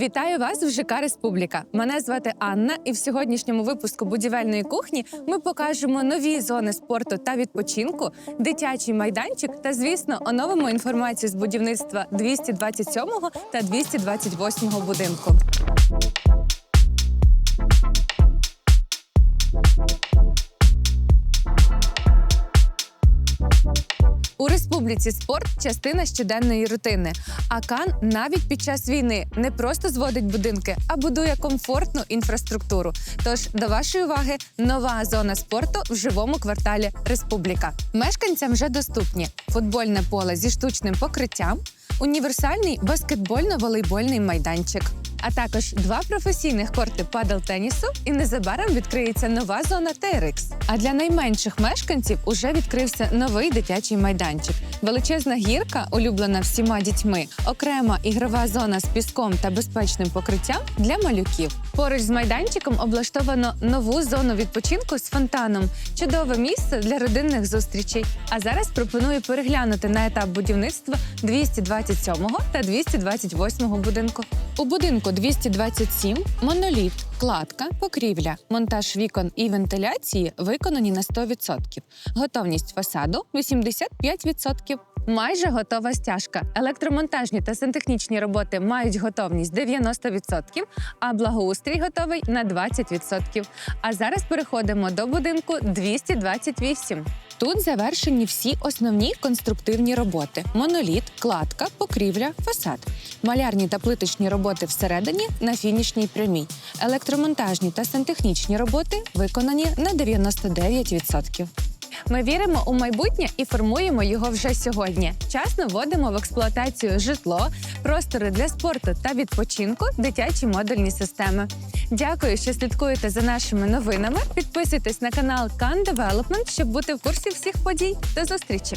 Вітаю вас в ЖК Республіка. Мене звати Анна, і в сьогоднішньому випуску будівельної кухні ми покажемо нові зони спорту та відпочинку, дитячий майданчик та, звісно, оновимо інформацію з будівництва 227 та 228 будинку. У республіці спорт частина щоденної рутини. А Кан навіть під час війни не просто зводить будинки, а будує комфортну інфраструктуру. Тож до вашої уваги нова зона спорту в живому кварталі Республіка. Мешканцям вже доступні футбольне поле зі штучним покриттям, універсальний баскетбольно-волейбольний майданчик. А також два професійних корти падел-тенісу, і незабаром відкриється нова зона TRX. А для найменших мешканців уже відкрився новий дитячий майданчик. Величезна гірка, улюблена всіма дітьми, окрема ігрова зона з піском та безпечним покриттям для малюків. Поруч з майданчиком облаштовано нову зону відпочинку з фонтаном. Чудове місце для родинних зустрічей. А зараз пропоную переглянути на етап будівництва 227 та 228 будинку. У будинку 227 моноліт, кладка, покрівля, монтаж вікон і вентиляції виконані на 100%. Готовність фасаду 85%. Майже готова стяжка. Електромонтажні та сантехнічні роботи мають готовність 90%, а благоустрій готовий на 20%. А зараз переходимо до будинку 228. Тут завершені всі основні конструктивні роботи: моноліт, кладка, покрівля, фасад. Малярні та плиточні роботи всередині на фінішній прямій. Електромонтажні та сантехнічні роботи виконані на 99%. Ми віримо у майбутнє і формуємо його вже сьогодні. Часно вводимо в експлуатацію житло, простори для спорту та відпочинку, дитячі модульні системи. Дякую, що слідкуєте за нашими новинами. Підписуйтесь на канал Can Development, щоб бути в курсі всіх подій. До зустрічі!